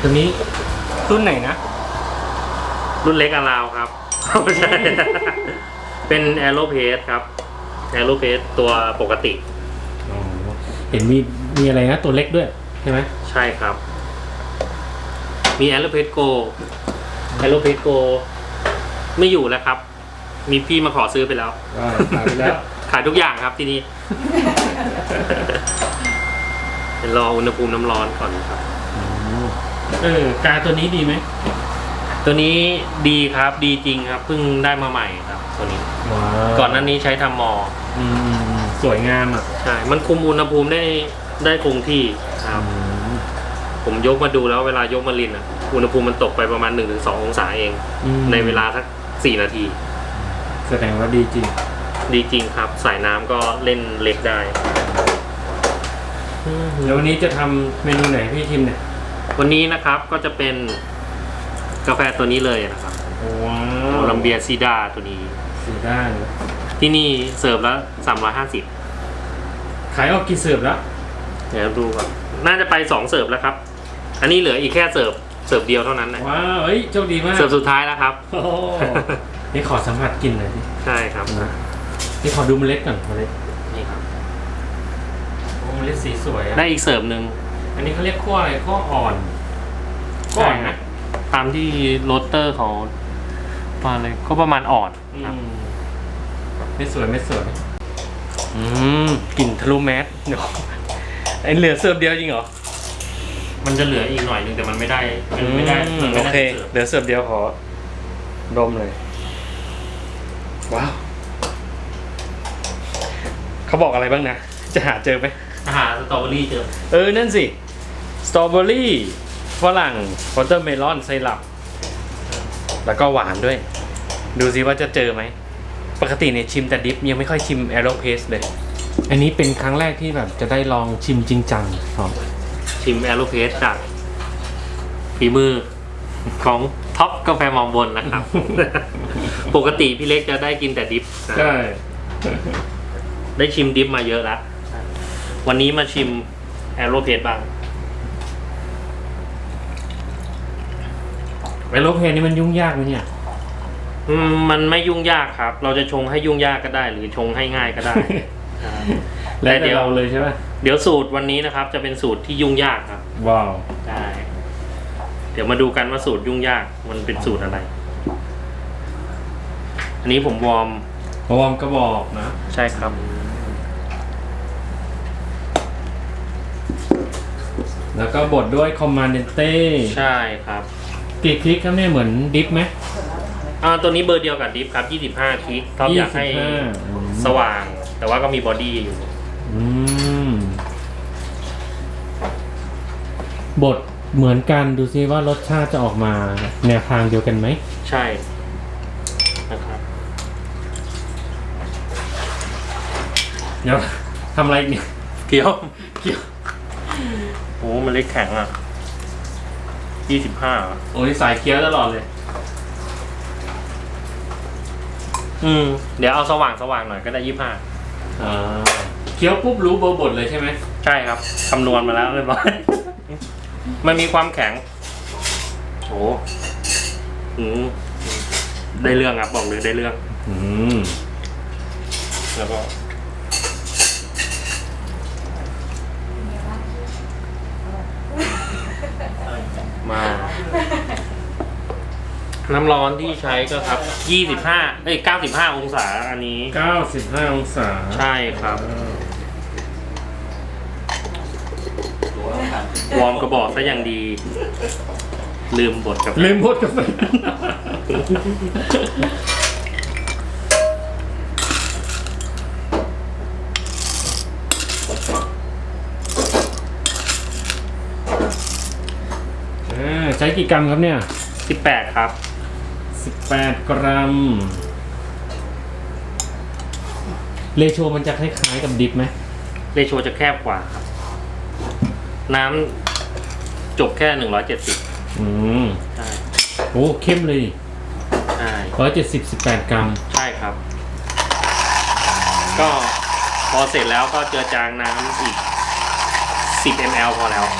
ตัวนี้รุ่นไหนนะ รุ่นเล็กอาราวครับ ไม่ใช่ เป็นแอโรเพสครับแอโรเพสตัวปกติอ๋อเห็นมีมีอะไรนะ ตัวเล็กด้วยใช่ไหมใช่ครับ มีแอโรเพสโกแอโรเพสโกไม่อยู่แล้วครับ มีพี่มาขอซื้อไปแล้วก็ขายไปแล้ว ขายทุกอย่างครับที่นี่เป็นรออุณหภูมิน้ำร้อนก่อนครับ เออกาตัวนี้ดีไหมตัวนี้ดีครับดีจริงครับเพิ่งได้มาใหม่ครับ ตัวนี้ ว้าวก่อนหน้านี้ใช้ทำมอ อืมอืมอืมสวยงามอะใช่ มันคุมอุณหภูมิได้ได้คงที่ครับอืมผมยกมาดูแล้วเวลายกมาลินอะ อุณหภูมิมันตกไปประมาณ 1-2 องศาเอง อืมในเวลาสักสี่นาที แสดงว่าดีจริง ดีจริงครับ สายน้ำก็เล่นเล็กได้ เดี๋ยววันนี้จะทำเมนูไหนพี่ทิมเนี่ย วันนี้นะครับก็จะเป็นกาแฟตัวนี้เลยนะครับว้าโคลัมเบียซีดาตัวนี้ สีด้านที่นี่เสิร์ฟแล้วสามร้อยห้าสิบขายออกกี่เสิร์ฟแล้วเดี๋ยวดูก่อนน่าจะไปสองเสิร์ฟแล้วครับ อันนี้เหลืออีกแค่เสิร์ฟเสิร์ฟเดียวเท่านั้นนะว้าวเฮ้ยโชคดีมากเสิร์ฟสุดท้ายแล้วครับ โอ้โหนี่ขอสัมผัสกลินหน่อยดิใช่ครับนี่ขอดูเมล็ดก่อนเมล็ดนี่ครับโอ้เมล็ดสีสวยอะได้อีกเสิร์ฟหนึ่ง อันนี้เขาเรียกขั้วอะไรขั้วอ่อนขั้วอ่อนนะตามที่โรสเตอร์เขามาเลยก็ประมาณอ่อนอืครับมไม่สวยไม่สวยอืมกลิ่นทะลุแมสเดี๋ยวไอเหลือเสิร์ฟเดียวจริงเหรอมันจะเหลืออีกหน่อยหนึงแต่มันไม่ได้มันไม่ได้มันโอไม่ได้เคเสิร์ฟเหลือเสิร์ฟเดียวขอดมเลย ว้าว เขาบอกอะไรบ้างนะ จะหาเจอไหมอาหารสตรอเบอรี่เจอ เออ นั่นสิ สตรอเบอรี่ฝรั่งวอเตอร์เมลอนไซรัปแล้วก็หวานด้วย ดูซิว่าจะเจอไหม ปกติเนี่ยชิมแต่ดิฟยังไม่ค่อยชิมแอโรเพสเลย อันนี้เป็นครั้งแรกที่แบบจะได้ลองชิมจริงจังครับชิมแอโรเพสจากฝีมือของท็อปกาแฟมองบนนะครับ ปกติพี่เล็กจะได้กินแต่ดิฟนะใช่ได้ชิมดิฟมาเยอะแล้ว วันนี้มาชิมแอโรเพสบ้าง แอโรเพสนี่มันยุ่งยากไหมเนี่ย อืมมันไม่ยุ่งยากครับ เราจะชงให้ยุ่งยากก็ได้ หรือชงให้ง่ายก็ได้ ครับแล้วแต่แต่เดี๋ยวเราเลยใช่ไหมเดี๋ยวสูตรวันนี้นะครับ จะเป็นสูตรที่ยุ่งยากครับว้าว ได้เดี๋ยวมาดูกันว่าสูตรยุ่งยากมันเป็นสูตรอะไร อันนี้ผมวอร์มวอร์มกระบอกนะ ใช่ครับ แล้วก็บดด้วยคอมมานเดนเต้ ใช่ครับ กี่คลิกครับเนี่ยเหมือนดิฟไหม อ่าตัวนี้เบอร์เดียวกับดิฟครับ 25คลิกท็อปอยากให้25อืม สว่าง แต่ว่าก็มีบอดี้อยู่ อืมบดเหมือนกันดูซิว่ารสชาติจะออกมาแนวทางเดียวกันไหม ใช่นะครับเดี๋ยวทำอะไรอีกเนี่ยเกี๊ยวเกี๊ยวโอ้มันเล็กแข็งอะ 25อะโอ้ยสายเคี้ยวตลอดเลย อืม เดี๋ยวเอาสว่างสว่างหน่อยก็ได้25อ่าเคี้ยวปุ๊บรู้เบอร์บดเลยใช่ไหมใช่ครับคำนวณมาแล้วเรียบร้อย มันมีความแข็งโอ้อืมได้เรื่องครับบอกเลยได้เรื่อง อืมแล้วก็ มา น้ำร้อนที่ใช้ก็ครับ25เอ้ย95องศาอันนี้ 95 องศาใช่ครับ วอร์มกระบอกซะอย่างดี ลืมบทกับ ลืมพดกาแฟอ่า ใช้กี่กรัมครับเนี่ย 18 ครับ 18 กรัมเลโชมันจะคล้ายๆกับดิฟไหม เรโชจะแคบกว่าครับ น้ำจบแค่ 170อืมใช่โอ้เข้มเลยใช่170 18กรัม ใช่ครับ ก็พอเสร็จแล้วก็เจือจางน้ำอีก 10 ml พอแล้วครับมันมัน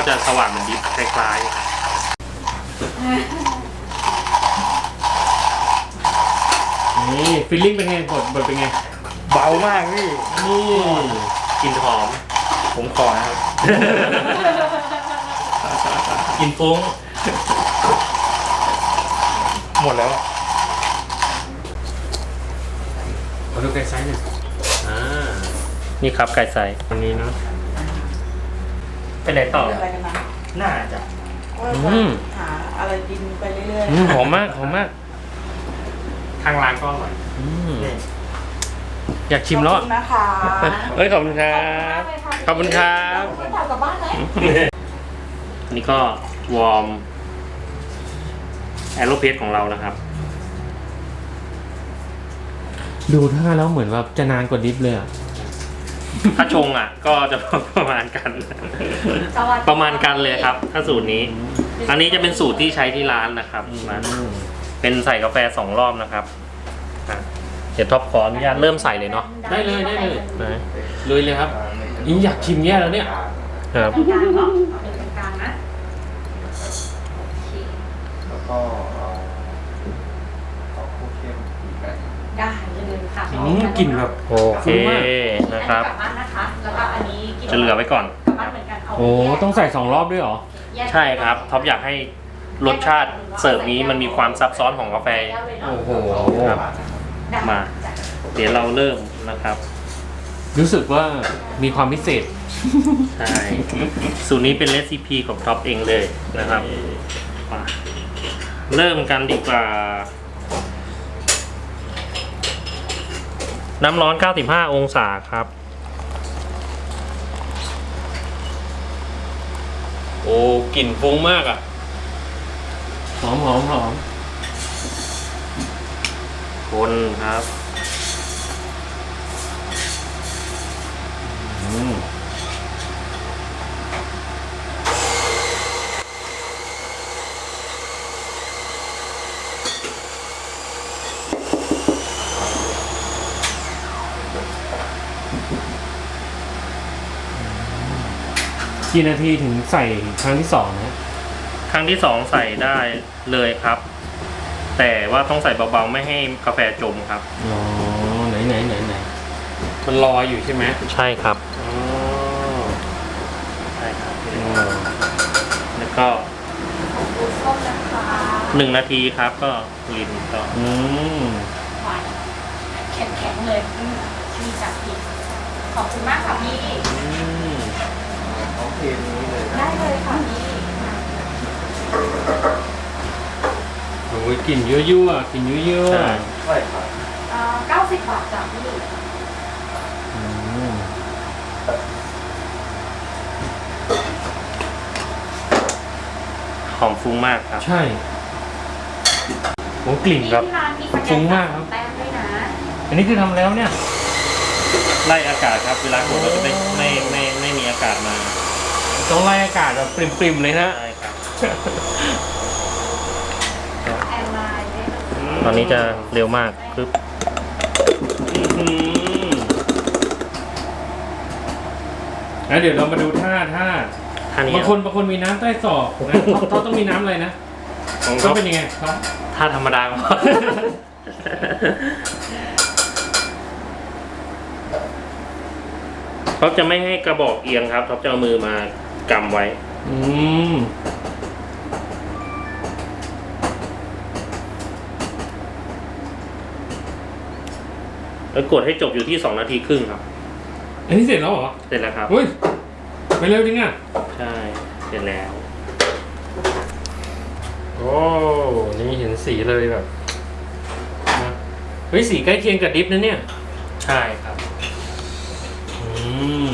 ก็จะสว่างเหมือนดิฟคล้ายๆครับนี่ฟีลลิ่งเป็นไงบทบทเป็นไง เบามากพี่ นี่กลิ่นหอม ผมขอนะครับ กลิ่นฟุ้ง หมดแล้วขอดูไกลไซส์หน่อยอ่า นี่ครับไก่ใสอันนี้เนาะ ไปไหนต่อ อะไรกันนะน่าจะว่าอืจะมหาอะไรกินไปเรื่อยอืมหอมมากหอมมากทางร้านก็อร่อยอืมนี่อยากๆชิมแล้วขอบอะคุณนะคะเอ้ยขอบคุณครับ ขอบคุณครับ ไม่ต่างกับบ้านไหมอันนี้ก็วอร์มแอโรเพสของเรานะครับ ดูท่าแล้วเหมือนแบบจะนานกว่าดิฟเลยอะ ถ้าชงอะ ก็จะประมาณกันประมาณกันเลยครับ ถ้าสูตรนี้ อันนี้จะเป็นสูตรที่ใช้ที่ร้านนะครับร้านเป็นใส่กาแฟสองรอบนะครับอะเดี๋ยวท็อปขออนุญาตเริ่มใส่เลยเนาะได้เลยได้เลย นะลุยเลยครับยิ่งอยากชิมแย่แล้วเนี่ยครับ กลางเนาะเอาเป็นกลางนะโอเคแล้วก็เอาเอาคู่เข้มอีกแบบ ได้เลย ค่ะอืมกลิ่นแบบ โอเคนะครับอักลับบ้านนะคะ แล้วก็อันนี้กินจะเหลือไว้ก่อน กลับบ้านเหมือนกันเอาโอ้แยกต้องใส่สองรอบด้วยเหรอ แยกใช่ครับท็อปอยากให้รสชาติเสิร์ฟนี้มันมีความซับซ้อนของกาแฟแยกเลยเนอะโอ้โห ครับ ได้มา จ้ะเดี๋ยวเราเริ่มนะครับ รู้สึกว่ามีความพิเศษ ใช่ สูตรนี้เป็นเรซิปีของท็อปเองเลยนะครับมาเริ่มกันดีกว่า น้ำร้อน 95 องศาครับ โอ้กลิ่นฟุ้งมากอะ หอมหอมหอมคนครับ อืม กี่นาทีถึงใส่ครั้งที่สองนะครั้งที่สองใส่ได้เลยครับ แต่ว่าต้องใส่เบาๆไม่ให้กาแฟจมครับ อ๋อไหนไหนไหนไหนมันลอยอยู่ใช่ไหมใช่ครับอ๋อใช่ครับอ๋อแล้วก็ของคุณส้มนะคะหนึ่งนาทีครับก็ลินต่ออืมหวานแข็งๆเลยอืมมีจับผิดขอบคุณมากค่ะพี่ อืม เอาเทมนี้เลยนะ ได้เลยค่ะพี่ โอ้ย กลิ่นยั่วๆกลิ่นยั่วใช่ใช่ครับเอ่อ90 บาทจ้ะพี่ๆอืมหอมฟุ้งมากครับ ใช่โอ้กลิ่นแบบ ที่ร้านมีสแกนฟุ้งมากครับ แต้มด้วยนะอันนี้คือทำแล้วเนี่ย ไล่อากาศครับ เวลากดเราจะไม่ไม่ไม่ไม่มีอากาศมาต้องไล่อากาศแบบปริมๆเลยนะ ใช่ครับ แอนไลน์ด้วยนะ ต อนนี้จะเร็วมากปึ๊บอืมแล้วเดี๋ยวเรามาดูท่าท่าท่านี้บางคนบางคนมีน้ำใต้ศอกนะเขาเขาต้องมีน้ำอะไรนะของก็เขาเป็นยังไงครับท่าธรรมดาก็พอท็อปจะไม่ให้กระบอกเอียงครับท็อปจะเอามือมากำไว้ อืม แล้วกดให้จบอยู่ที่สองนาทีครึ่งครับ อันนี้เสร็จแล้วเหรอเสร็จแล้วครับ เฮ้ยไปเร็วจริงอะใช่ เสร็จแล้ว โอ้นี่เห็นสีเลยแบบนะเฮ้ยสีใกล้เคียงกับดิฟนะเนี่ย ใช่ครับ อืม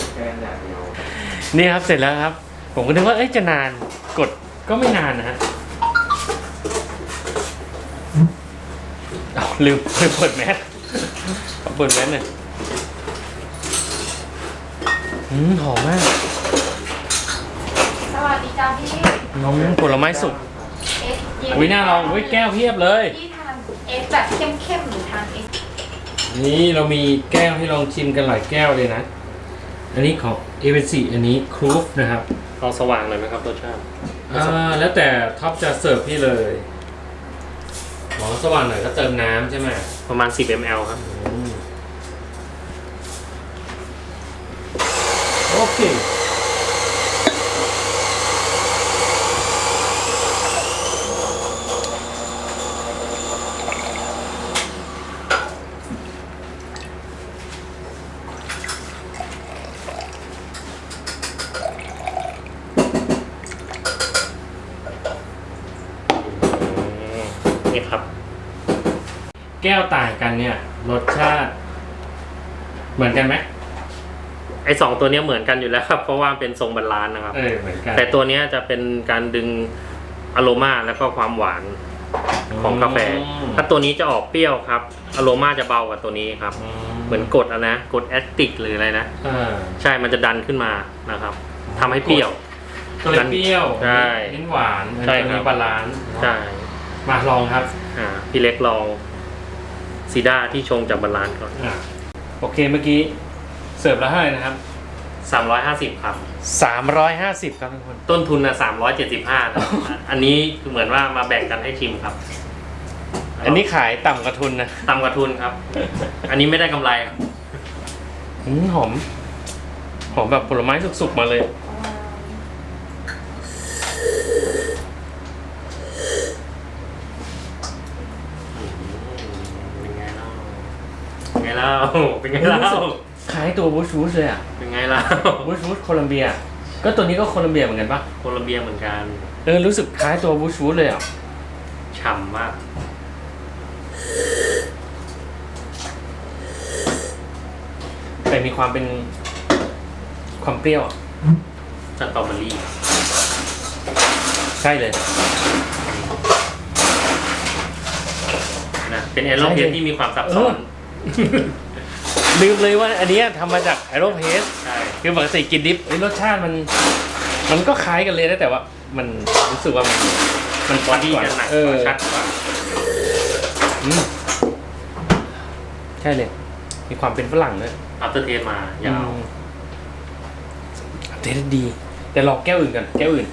สแกนอย่างเดียวนี่ครับเสร็จแล้วครับ ผมก็นึกว่าเอ้ยจะนานกดก็ไม่นานนะฮะเอาลืมลืมเปิดแมส ขอเปิดแมสหน่อยอืมหอมมากสวัสดีจ้าพี่อืมผลไม้สุกเอสเย็นวิน่าลองวิแก้วเพียบเลย พี่ทานเอสแบบเข้มๆหรือทานเอสนี่เรามีแก้วให้ลองชิมกันหลายแก้วเลยนะ อันนี้ของเอเวซีอันนี้ครูฟนะครับขเอาสว่างหน่อยไหมครับรสชาติ อ่าแล้วแต่ท็อปจะเสิร์ฟพี่เลย อ๋อสว่างหน่อยก็เติมน้ำใช่ไหมประมาณ 10 ml ครับ อืมโอเค นี่ครับ แก้วต่างกัน เนี่ยรสชาติ เหมือนกันไหมไอสองตัวเนี้ยเหมือนกันอยู่แล้วครับ เพราะว่าเป็นทรงบาลานซ์นะครับ เออเหมือนกันแต่ตัวเนี้ยจะเป็นการดึงอโรมาแล้วก็ความหวานของกาแฟถ้าตัวนี้จะออกเปรี้ยวครับอโรมาจะเบากว่าตัวนี้ครับ เหมือนกรดอะนะกรดแอสติกหรืออะไรนะอ่าใช่ มันจะดันขึ้นมานะครับทำให้เปรี้ยว ตัวนี้เปรี้ยวใช่เน้นหวานใช่ตัวครันี้บบาลานซ์ใช่มาลองครับ อ่าพี่เล็กลอง ซีด้าที่ชงจากบาลานซ์ก่อนอ่าโอเคเมื่อกี้เสิร์ฟแล้วเท่าไหร่นะครับ350ครับ 350 ครับทุกคน ต้นทุนนะ375ครับอันนี้คือเหมือนว่ามาแบ่งกันให้ชิมครับอันนี้ขายต่ำกว่าทุนนะต่ำกว่าทุนครับ อันนี้ไม่ได้กำไรครับ อืมหอม หอมแบบผลไม้สุกๆมาเลย เป็นไงเล่า เป็นไงเล่าเป็นไงเล่าคล้ายตัวบูชบูชเลยอะเป็นไงเล่า บูชบูชโคลัมเบีย ก็ตัวนี้ก็โคลัมเบียเหมือนกันปะโคลอมเบียเหมือนกัน เออรู้สึกคล้ายตัวบูชบูชเลยอะฉ่ำมาก แต่มีความเป็นความเปรี้ยวอะสตรอเบอรี่ใช่เลย นะ เป็นแอโรเพใช่สเลยที่มีความซับซ้อน ลืมเลยว่าอันเนี้ยทำมาจากไอโรเพสใช่คือปกติกินดิฟเอ้ยรสชาติมัน มันก็คล้ายกันเลยนะแต่ว่า มันรู้สึกว่ามันมันบอดี้จะหนักเอกอว่าชัดกว่าอืมใช่เลย มีความเป็นฝรั่งด้วยอัปเตอร์เทสมายาวอืมเทสดี แต่ลองแก้วอื่นกันแก้วอื่น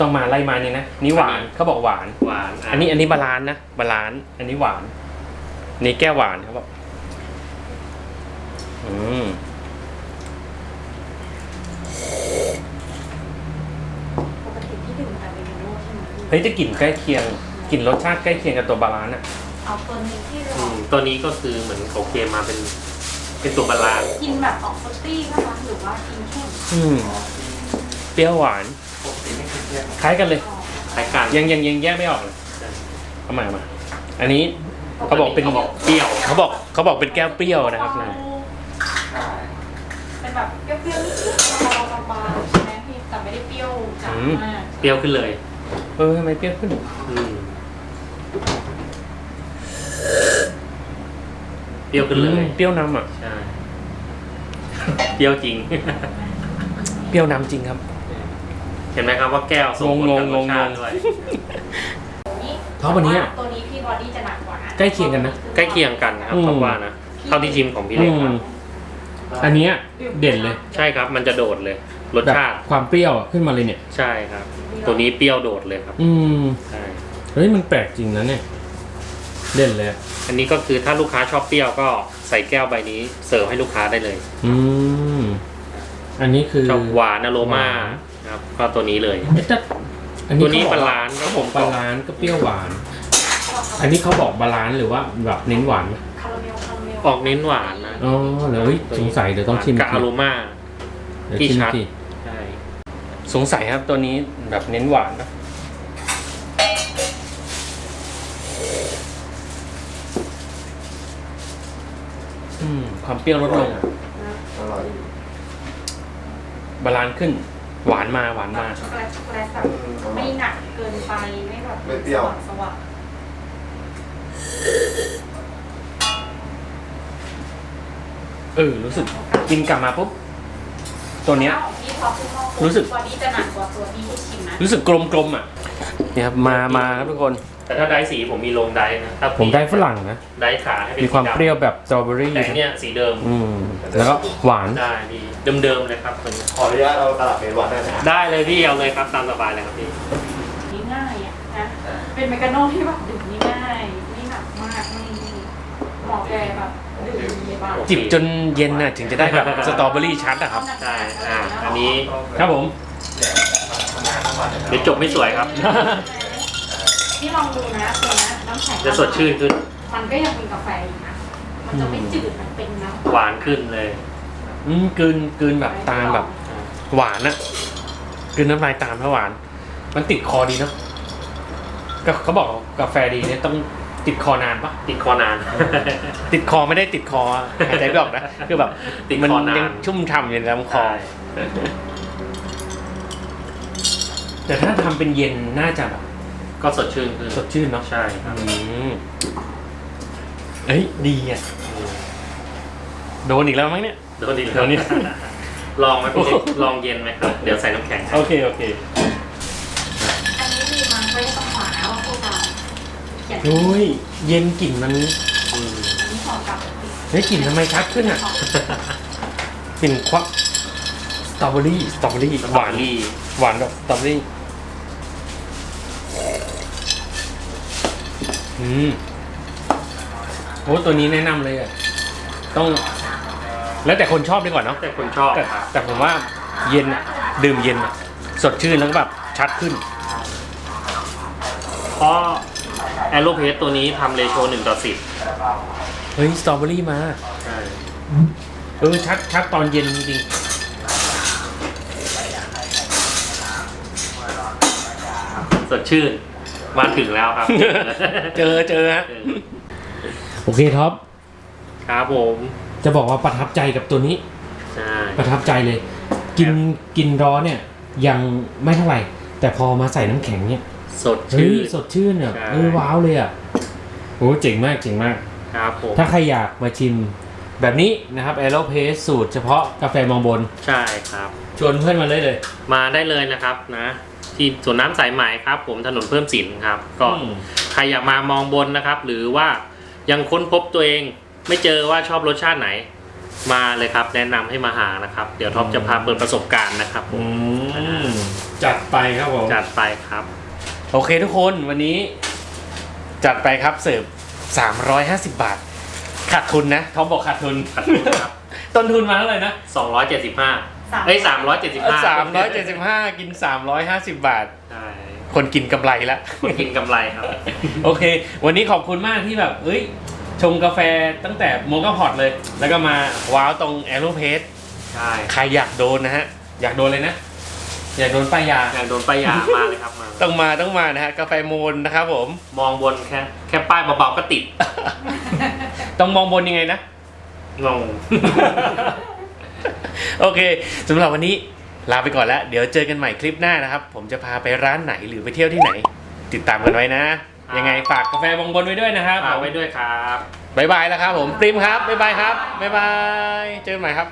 ต้องมาไล่มาเนี่ยนะนี่หวานเขาบอกหวาน หวานอันนี้อันนี้บาลานซ์นะบาลานซ์อันนี้หวานอั นนี้แก้วหวานเขาบอกอืมปกติพี่ดื่มแต่เมนูใช่ไหมพี่เฮ้ยจะกลิ่นใกล้เคียงกลิ่นรสชาติใกล้เคียงกับตัวบาลานซ์อะ เอาตัวนี้ที่เราอืมตัวนี้ก็คือเหมือนเขาเคลมมาเป็น เป็นตัวบาลานซ์กินแบบออกฟรุตตี้นะคะหรือว่ากินเข้มอืมเปรี้ยวหวาน ปกติไม่เคยเทียบคล้ายกันเลย ออกคล้ายกัน ยังยังยังแยกไม่ออกเลยเอามาเอามา อันนี้ เขาบอกเป็นเขาบอกเปรี้ยว เขาบอกเขาบอกเป็นแก้วเปรี้ยวนะครับนะใช่เป็นแบบเปรี้ยวๆนิดๆบางๆใช่ไหมพี่แต่ไม่ได้เปรี้ยวจัดมากเปรี้ยวขึ้นเลย เออทำไมเปรี้ยวขึ้นอืมเปรี้ยวขึ้นเลยอืมเปรี้ยวนำอะใช่เปรี้ยวจริง เปรี้ยวนำจริงครับ เห็นไหมครับว่าแก้วส่งผลกับรสชาติงงๆด้วยนี่เพราะวันนี้อะตัวนี้พี่บอดี้จะหนักกว่า ใกล้เคียงกันนะ ใกล้เคียงกันนะครับอืมเพราะว่านะเท่าที่ชิมของพี่เล็กครับอืมอันเนี้ยเด่นเลยใช่ครับ มันจะโดดเลย รสชาติแบบความเปรี้ยวอะขึ้นมาเลยเนี่ย ใช่ครับ ตัวนี้เปรี้ยวโดดเลยครับอืมใช่เฮ้ยมันแปลกจริงนะเนี่ย เด่นเลยอะอันนี้ก็คือถ้าลูกค้าชอบเปรี้ยวก็ใส่แก้วใบนี้เสิร์ฟให้ลูกค้าได้เลยอืมอันนี้คือ ชอบหวานอโรมาหวาน ครับก็ตัวนี้เลย เอ๊ะแต่อันนี้ตัวนี้เขบอกบาลานซ์ก็เขาผบอกมบาลานซ์ก็เปรี้ยวหวาน อันนี้เขาบอกบาลานซ์หรือว่าแบบเน้นหวานไหมคาราเมลคาราเมลออกเน้นหวานนะอ๋อเหรอเฮ้ยสงสัยเดี๋ยวต้องชิมกับทีอโรมา เดี๋ยวที่ชิมชัด ทีใช่สงสัยครับตัวนี้แบบเน้นหวานนะอืมความเปรี้ยวลดลง อร่อยบาลานซ์ขึ้น หวานมาหวานมา ช็อกโกแลตช็อกโกแลตแบบไม่หนักเกินไปไม่แบบไม่เปรี้ยว สว่างสว่าง เออรู้สึกกินกลับมาปุ๊บตัวเนี้ยที่พอคุณพ่อรู้สึกบอดี้จะหนักกว่าตัวที่ที่ชิมนะรู้สึกกลมกลมๆอะเนี่ยครับมามาครับทุกคนแต่ถ้าไดซ์สีผมมีโรงไดซ์นะถ้าผมได้ฝรั่งนะ ไดซ์ขาให้เป็นมีความสีดำเปรี้ยวแบบสตรอเบอรี่แต่เนี่ยสีเดิมอืมแล้วก็หวานได้พี่เดิมๆเลยครับตัวนี้ขออนุญาตเอาตลับเมตรวัดได้ไหมได้เลยพี่เอาเลยครับตามสบายเลยครับพี่นี่ง่ายอะนะ เป็นเมกาโน่ที่แบบดื่มง่ายไม่หนักมากไม่เหมาะแก่แบบดื่มในบ้าน จิบจนเย็นน่ะถึงจะได้แบบสตรอเบอรี่ชัดอะครับ ใช่อ่าอันนี้ครับผม เดี๋ยวจบไม่สวยครับ นี่ลองดูนะตัวนะน้ำแข็งจะสดชื่นขึ้น มันก็ยังเป็นกาแฟอยู่นะมันจะไม่จืดมันเป็นน้ำหวานขึ้นเลย อืมกลืนกลืนแบบตามแบบ หวานอะกลืนน้ำลายตามถ้าหวาน มันติดคอดีเนาะก็เขาบอกกาแฟดีเนี่ยต้อง ติดคอนานปะติดคอนาน ติดคอไม่ได้ติดคอหายใจไม่ออกนะคือแบบติดมันคอนานยังชุ่มฉ่ำอยู่ในลำคอใช่แต่ถ้าทำเป็นเย็นน่าจะแบบก็สดชื่นขึ้นสดชื่นเนาะใช่ครับ อืมเอ้ยดีอะโดนอีกแล้วมั้งเนี่ยเดี๋ยวดีเดี๋ยวนี้ ลองไหมพี่เล็กลองเย็นไหมครับ เดี๋ยวใส่น้ำแข็งให้ โอเค โอเค อันนี้ดีมันไม่ต้องหวานนะว่าพวกเรา เขียนโอ้ยเย็นกลิ่นมันอืมอันนี้ขอกลับเฮ้ยกลิ่นทำไมชัดขึ้นอะกลิ่นควักสตรอเบอรี่สตรอเบอรี่หวานลี่หวานแบบสตรอเบอรี่อืมโอ้ตัวนี้แนะนำเลยอะต้อง แล้วแต่คนชอบดีกว่าเนาะแต่คนชอบแต่ครับแต่ผมว่าเย็นอะดื่มเย็นอะสดชื่นแล้วก็แบบชัดขึ้น เพราะ แอโรเพสตัวนี้ทำเรโชหนึ่งต่อสิบเฮ้ย สตรอเบอรี่มา ใช่เออ ชัดชัดตอนเย็นจริงสดชื่น มาถึงแล้วครับเจอเจอฮะ โอเคท็อป ครับผมจะบอกว่าประทับใจกับตัวนี้ ใช่ประทับใจเลย กินกินร้อนเนี่ย ยังไม่เท่าไหร่ แต่พอมาใส่น้ำแข็งเนี่ย สดเฮ้ชื่ยน สดชื่นอะใช่ เออว้าวเลยอะโอ้เจ๋งมากเจ๋งมาก ครับผมถ้าใครอยากมาชิมแบบนี้นะครับแอโรเพสสูตรเฉพาะกาแฟมองบน ใช่ครับ ชวนเพื่อนมาเลยเลย มาได้เลยนะครับนะที่สวนน้ำสายไหมครับ ผมถนนเพิ่มสินครับ ก็อืม ใครอยากมามองบนนะครับ หรือว่ายังค้นพบตัวเอง ไม่เจอว่าชอบรสชาติไหน มาเลยครับ แนะนำให้มาหานะครับ เดี๋ยวท็อปจะพาเปิดประสบการณ์นะครับผมจัดไปครับผมจัดไปครับ โอเคทุกคนวันนี้ จัดไปครับเสิร์ฟ350 บาท ขาดทุนนะท็อปบอกขาดทุนขอบคุณครับ ต้นทุนมาเท่าไหร่นะ275เอ้ย375 375 กิน 350 บาท ใช่คนกินกำไรละคนกินกำไรครับ โอเค วันนี้ขอบคุณมากที่แบบ เอ้ย ชงกาแฟตั้งแต่โมกาพอตเลย แล้วก็มาว้าวตรงแอโรเพสใช่ ใครอยากโดนนะฮะ อยากโดนเลยนะ อยากโดนป้ายยา อยากโดนป้ายยามาเลยครับมาต้องมาต้องมานะฮะกาแฟโมนนะครับผม มองบนแค่แค่ป้ายเบาๆก็ติด ต้องมองบนยังไงนะ งง โอเคสำหรับวันนี้ลาไปก่อนแล้ว เดี๋ยวเจอกันใหม่คลิปหน้านะครับ ผมจะพาไปร้านไหนหรือไปเที่ยวที่ไหน ติดตามกันไว้นะ ยังไงฝากกาแฟบองบนไว้ด้วยนะครับฝากไว้ด้วยครับ บ๊ายบายแล้วครับผมปริมครับ บ๊ายบายครับ บ๊ายบาย เจอกันใหม่ครับ